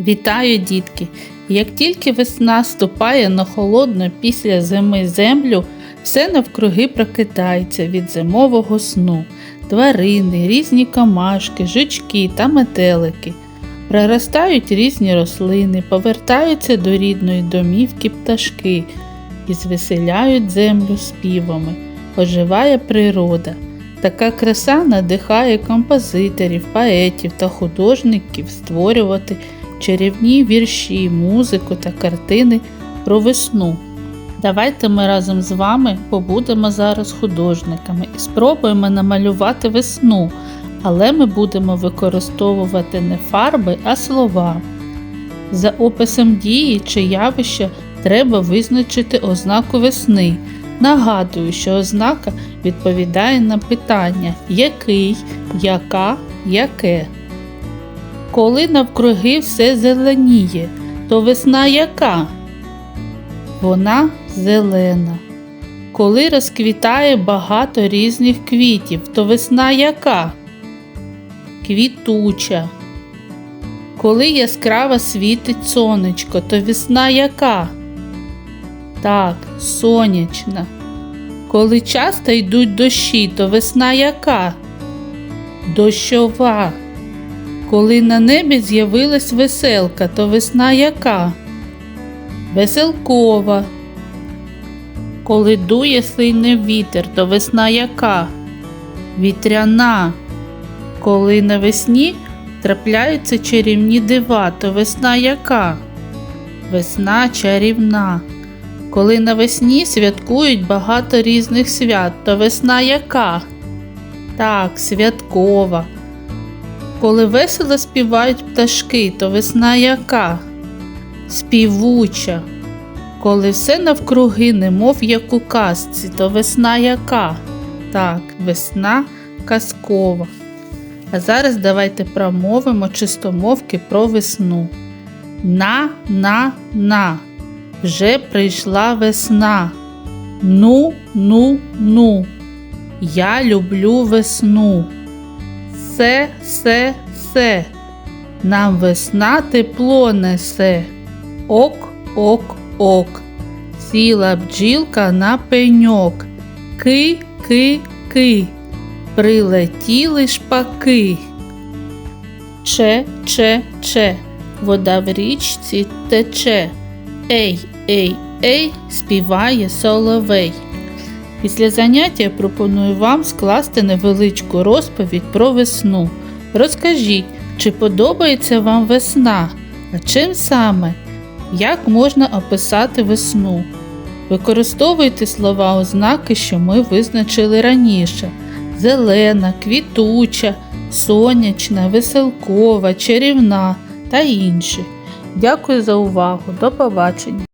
Вітаю, дітки! Як тільки весна ступає на холодну після зими землю, все навкруги прокидається від зимового сну. Тварини, різні камашки, жучки та метелики. Проростають різні рослини, повертаються до рідної домівки пташки і звеселяють землю співами. Оживає природа. Така краса надихає композиторів, поетів та художників створювати чарівні вірші, музику та картини про весну. Давайте ми разом з вами побудемо зараз художниками і спробуємо намалювати весну, але ми будемо використовувати не фарби, а слова. За описом дії чи явища треба визначити ознаку весни. Нагадую, що ознака відповідає на питання який, яка, яке. Коли навкруги все зеленіє, то весна яка? Вона зелена. Коли розквітає багато різних квітів, то весна яка? Квітуча. Коли яскраво світить сонечко, то весна яка? Так, сонячна. Коли часто йдуть дощі, то весна яка? Дощова. Коли на небі з'явилась веселка, то весна яка? Веселкова. Коли дує сильний вітер, то весна яка? Вітряна. Коли навесні трапляються чарівні дива, то весна яка? Весна чарівна. Коли навесні святкують багато різних свят, то весна яка? Так, святкова. Коли весело співають пташки, то весна яка? Співуча. Коли все навкруги, немов як у казці, то весна яка? Так, весна казкова. А зараз давайте промовимо чистомовки про весну. На, на, на. Вже прийшла весна. Ну, ну, ну. Я люблю весну. Се, се, се. Нам весна тепло несе. Ок, ок, ок. Сіла бджілка на пеньок. Ки, ки, ки. Прилетіли шпаки. Че, че, че. Вода в річці тече. Ей, ей, ей, співає соловей. Після заняття я пропоную вам скласти невеличку розповідь про весну. Розкажіть, чи подобається вам весна? А чим саме? Як можна описати весну? Використовуйте слова ознаки, що ми визначили раніше: зелена, квітуча, сонячна, веселкова, чарівна та інші. Дякую за увагу. До побачення!